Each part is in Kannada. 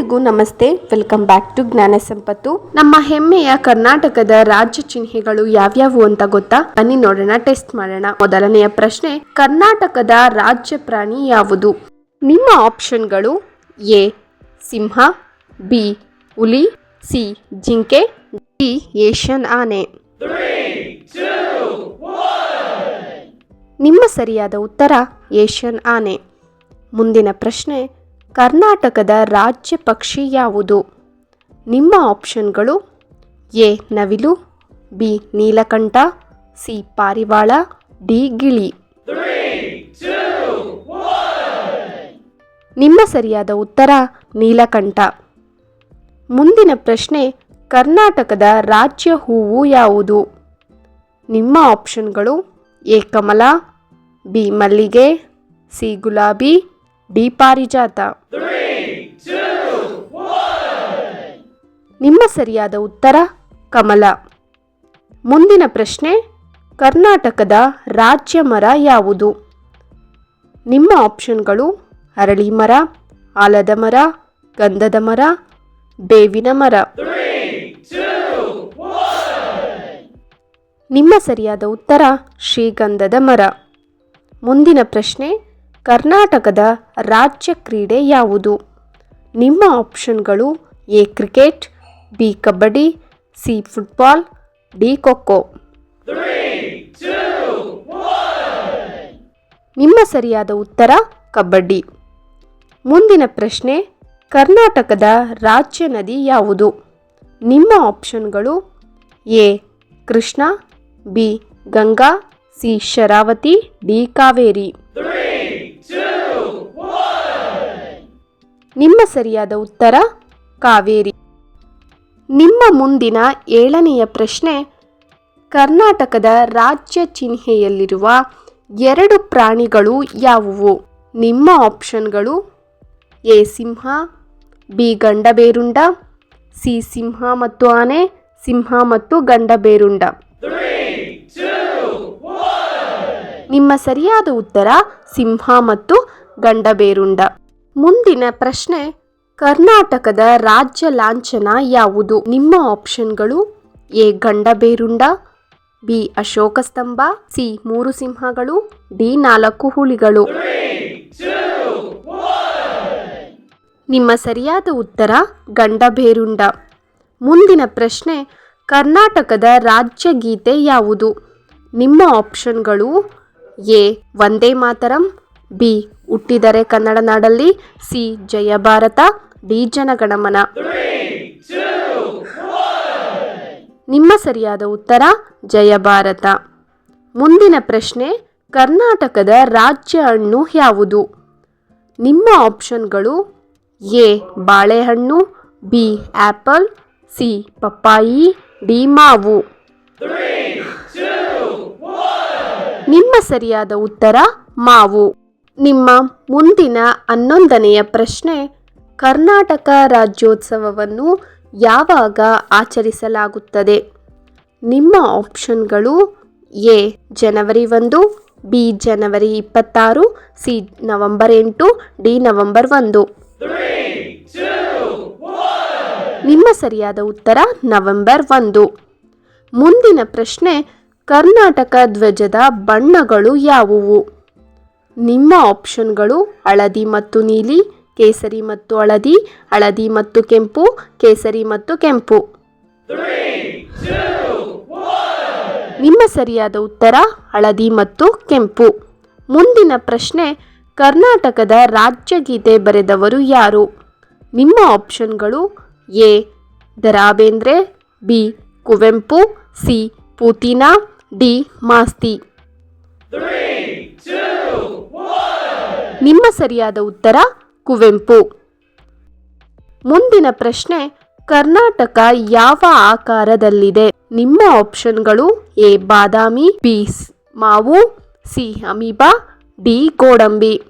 ಎಲ್ಲರಿಗೂ ನಮಸ್ತೆ. ವೆಲ್ಕಮ್ ಬ್ಯಾಕ್ ಟು ಜ್ಞಾನ ಸಂಪತ್ತು. ನಮ್ಮ ಹೆಮ್ಮೆಯ ಕರ್ನಾಟಕದ ರಾಜ್ಯ ಚಿಹ್ನೆಗಳು ಯಾವ್ಯಾವು ಅಂತ ಗೊತ್ತಾ? ಬನ್ನಿ ನೋಡೋಣ ಟೆಸ್ಟ್ ಮಾಡೋಣ. ಮೊದಲನೆಯ ಪ್ರಶ್ನೆ, ಕರ್ನಾಟಕದ ರಾಜ್ಯ ಪ್ರಾಣಿ ಯಾವುದು? ನಿಮ್ಮ ಆಪ್ಷನ್ಗಳು ಎ, ಸಿಂಹ, ಬಿ, ಹುಲಿ, ಸಿ, ಜಿಂಕೆ, ಡಿ, ಏಷ್ಯನ್ ಆನೆ. ನಿಮ್ಮ ಸರಿಯಾದ ಉತ್ತರ, ಏಷ್ಯನ್ ಆನೆ. ಮುಂದಿನ ಪ್ರಶ್ನೆ ಕರ್ನಾಟಕದ ರಾಜ್ಯ ಪಕ್ಷಿ ಯಾವುದು? ನಿಮ್ಮ ಆಪ್ಷನ್ಗಳು ಎ. ನವಿಲು, ಬಿ. ನೀಲಕಂಠ, ಸಿ. ಪಾರಿವಾಳ, ಡಿ. ಗಿಳಿ. ನಿಮ್ಮ ಸರಿಯಾದ ಉತ್ತರ ನೀಲಕಂಠ. ಮುಂದಿನ ಪ್ರಶ್ನೆ, ಕರ್ನಾಟಕದ ರಾಜ್ಯ ಹೂವು ಯಾವುದು? ನಿಮ್ಮ ಆಪ್ಷನ್ಗಳು ಎ. ಕಮಲ, ಬಿ. ಮಲ್ಲಿಗೆ, ಸಿ. ಗುಲಾಬಿ ಡಿ ಪಾರಿಜಾತ ನಿಮ್ಮ ಸರಿಯಾದ ಉತ್ತರ, ಕಮಲ. ಮುಂದಿನ ಪ್ರಶ್ನೆ, ಕರ್ನಾಟಕದ ರಾಜ್ಯ ಮರ ಯಾವುದು? ನಿಮ್ಮ ಆಪ್ಷನ್ಗಳು, ಅರಳಿ ಮರ, ಆಲದ ಮರ, ಗಂಧದ ಮರ, ಬೇವಿನ ಮರ. ನಿಮ್ಮ ಸರಿಯಾದ ಉತ್ತರ, ಶ್ರೀಗಂಧದ ಮರ. ಮುಂದಿನ ಪ್ರಶ್ನೆ ಕರ್ನಾಟಕದ ರಾಜ್ಯ ಕ್ರೀಡೆ ಯಾವುದು? ನಿಮ್ಮ ಆಪ್ಷನ್ಗಳು A cricket, B kabaddi, C football, D kho kho. ನಿಮ್ಮ ಸರಿಯಾದ ಉತ್ತರ ಕಬಡ್ಡಿ. ಮುಂದಿನ ಪ್ರಶ್ನೆ, ಕರ್ನಾಟಕದ ರಾಜ್ಯ ನದಿ ಯಾವುದು? ನಿಮ್ಮ ಆಪ್ಷನ್ಗಳು A Krishna, B Ganga, C Sharavathi, D Kaveri. ನಿಮ್ಮ ಸರಿಯಾದ ಉತ್ತರ, ಕಾವೇರಿ. ನಿಮ್ಮ ಮುಂದಿನ ಏಳನೆಯ ಪ್ರಶ್ನೆ, ಕರ್ನಾಟಕದ ರಾಜ್ಯ ಚಿಹ್ನೆಯಲ್ಲಿರುವ ಎರಡು ಪ್ರಾಣಿಗಳು ಯಾವುವು? ನಿಮ್ಮ ಆಪ್ಷನ್ಗಳು, ಎ ಸಿಂಹ, ಬಿ ಗಂಡಬೇರುಂಡ, ಸಿ ಸಿಂಹ ಮತ್ತು ಆನೆ, ಸಿಂಹ ಮತ್ತು ಗಂಡಬೇರುಂಡ. ನಿಮ್ಮ ಸರಿಯಾದ ಉತ್ತರ, ಸಿಂಹ ಮತ್ತು ಗಂಡಬೇರುಂಡ. ಮುಂದಿನ ಪ್ರಶ್ನೆ, ಕರ್ನಾಟಕದ ರಾಜ್ಯ ಲಾಂಛನ ಯಾವುದು? ನಿಮ್ಮ ಆಪ್ಷನ್ಗಳು ಎ, ಗಂಡಬೇರುಂಡ, ಬಿ ಅಶೋಕ ಸ್ತಂಭ ಸಿ, ಮೂರು ಸಿಂಹಗಳು, ಡಿ, ನಾಲ್ಕು ಹುಲಿಗಳು. ನಿಮ್ಮ ಸರಿಯಾದ ಉತ್ತರ, ಗಂಡಬೇರುಂಡ. ಮುಂದಿನ ಪ್ರಶ್ನೆ, ಕರ್ನಾಟಕದ ರಾಜ್ಯ ಗೀತೆ ಯಾವುದು? ನಿಮ್ಮ ಆಪ್ಷನ್ಗಳು ಎ, ವಂದೇ ಮಾತರಂ, ಬಿ ಹುಟ್ಟಿದರೆ ಕನ್ನಡ ನಾಡಲ್ಲಿ ಸಿ ಜಯ ಭಾರತ, ಡಿ ಜನಗಣಮನ. ನಿಮ್ಮ ಸರಿಯಾದ ಉತ್ತರ, ಜಯ ಭಾರತ. ಮುಂದಿನ ಪ್ರಶ್ನೆ, ಕರ್ನಾಟಕದ ರಾಜ್ಯ ಹಣ್ಣು ಯಾವುದು? ನಿಮ್ಮ ಆಪ್ಷನ್ಗಳು, ಎ, ಬಾಳೆಹಣ್ಣು, ಬಿ ಆ್ಯಪಲ್ ಸಿ, ಪಪ್ಪಾಯಿ, ಡಿ, ಮಾವು. ನಿಮ್ಮ ಸರಿಯಾದ ಉತ್ತರ, ಮಾವು. ನಿಮ್ಮ ಮುಂದಿನ ಹನ್ನೊಂದನೆಯ ಪ್ರಶ್ನೆ, ಕರ್ನಾಟಕ ರಾಜ್ಯೋತ್ಸವವನ್ನು ಯಾವಾಗ ಆಚರಿಸಲಾಗುತ್ತದೆ? ನಿಮ್ಮ ಆಪ್ಷನ್ಗಳು ಎ, ಜನವರಿ ಒಂದು, ಬಿ, ಜನವರಿ ಇಪ್ಪತ್ತಾರು, ಸಿ, ನವೆಂಬರ್ ಎಂಟು, ಡಿ, ನವೆಂಬರ್ ಒಂದು. ನಿಮ್ಮ ಸರಿಯಾದ ಉತ್ತರ, ನವೆಂಬರ್ ಒಂದು. ಮುಂದಿನ ಪ್ರಶ್ನೆ, ಕರ್ನಾಟಕ ಧ್ವಜದ ಬಣ್ಣಗಳು ಯಾವುವು? ನಿಮ್ಮ ಆಪ್ಷನ್ಗಳು ಹಳದಿ ಮತ್ತು ನೀಲಿ, ಕೇಸರಿ ಮತ್ತು ಹಳದಿ ಹಳದಿ ಮತ್ತು ಕೆಂಪು, ಕೇಸರಿ ಮತ್ತು ಕೆಂಪು. ನಿಮ್ಮ ಸರಿಯಾದ ಉತ್ತರ ಹಳದಿ ಮತ್ತು ಕೆಂಪು. ಮುಂದಿನ ಪ್ರಶ್ನೆ, ಕರ್ನಾಟಕದ ರಾಜ್ಯ ಗೀತೆ ಬರೆದವರು ಯಾರು? ನಿಮ್ಮ ಆಪ್ಷನ್ಗಳು ಎ ದ ಬಿ, ಕುವೆಂಪು, ಸಿ, ಪೂತಿನ, ಡಿ, ಮಾಸ್ತಿ. ನಿಮ್ಮ ಸರಿಯಾದ ಉತ್ತರ, ಕುವೆಂಪು. ಮುಂದಿನ ಪ್ರಶ್ನೆ, ಕರ್ನಾಟಕ ಯಾವ ಆಕಾರದಲ್ಲಿದೆ? ನಿಮ್ಮ ಆಪ್ಷನ್ಗಳು ಎ, ಬಾದಾಮಿ, ಬಿ ಮಾವು, ಸಿ, ಅಮೀಬಾ, ಡಿ, ಗೋಡಂಬಿ.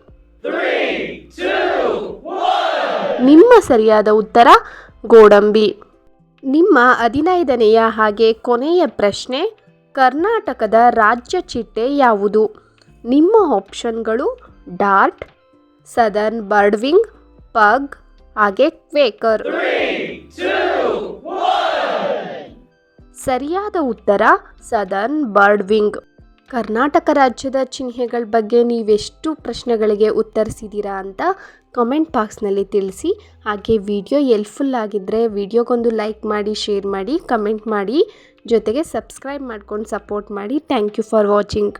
ನಿಮ್ಮ ಸರಿಯಾದ ಉತ್ತರ, ಗೋಡಂಬಿ. ನಿಮ್ಮ ಹದಿನೈದನೆಯ ಹಾಗೆ ಕೊನೆಯ ಪ್ರಶ್ನೆ, ಕರ್ನಾಟಕದ ರಾಜ್ಯ ಚಿಟ್ಟೆ ಯಾವುದು? ನಿಮ್ಮ ಆಪ್ಷನ್ಗಳು ಡಾರ್ಟ್, ಸದರ್ನ್ ಬರ್ಡ್ವಿಂಗ್, ಪಗ್, ಹಾಗೆ ಕ್ವೇಕರ್. ಸರಿಯಾದ ಉತ್ತರ, ಸದರ್ನ್ ಬರ್ಡ್ವಿಂಗ್. ಕರ್ನಾಟಕ ರಾಜ್ಯದ ಚಿಹ್ನೆಗಳ ಬಗ್ಗೆ ನೀವೆಷ್ಟು ಪ್ರಶ್ನೆಗಳಿಗೆ ಉತ್ತರಿಸಿದ್ದೀರಾ ಅಂತ ಕಮೆಂಟ್ ಬಾಕ್ಸ್ನಲ್ಲಿ ತಿಳಿಸಿ. ಹಾಗೆ ವಿಡಿಯೋ ಎಲ್ಪ್ಫುಲ್ ಆಗಿದ್ದರೆ ವಿಡಿಯೋಗೊಂದು ಲೈಕ್ ಮಾಡಿ ಶೇರ್ ಮಾಡಿ ಕಮೆಂಟ್ ಮಾಡಿ. ಜೊತೆಗೆ ಸಬ್ಸ್ಕ್ರೈಬ್ ಮಾಡ್ಕೊಂಡು ಸಪೋರ್ಟ್ ಮಾಡಿ. Thank you for watching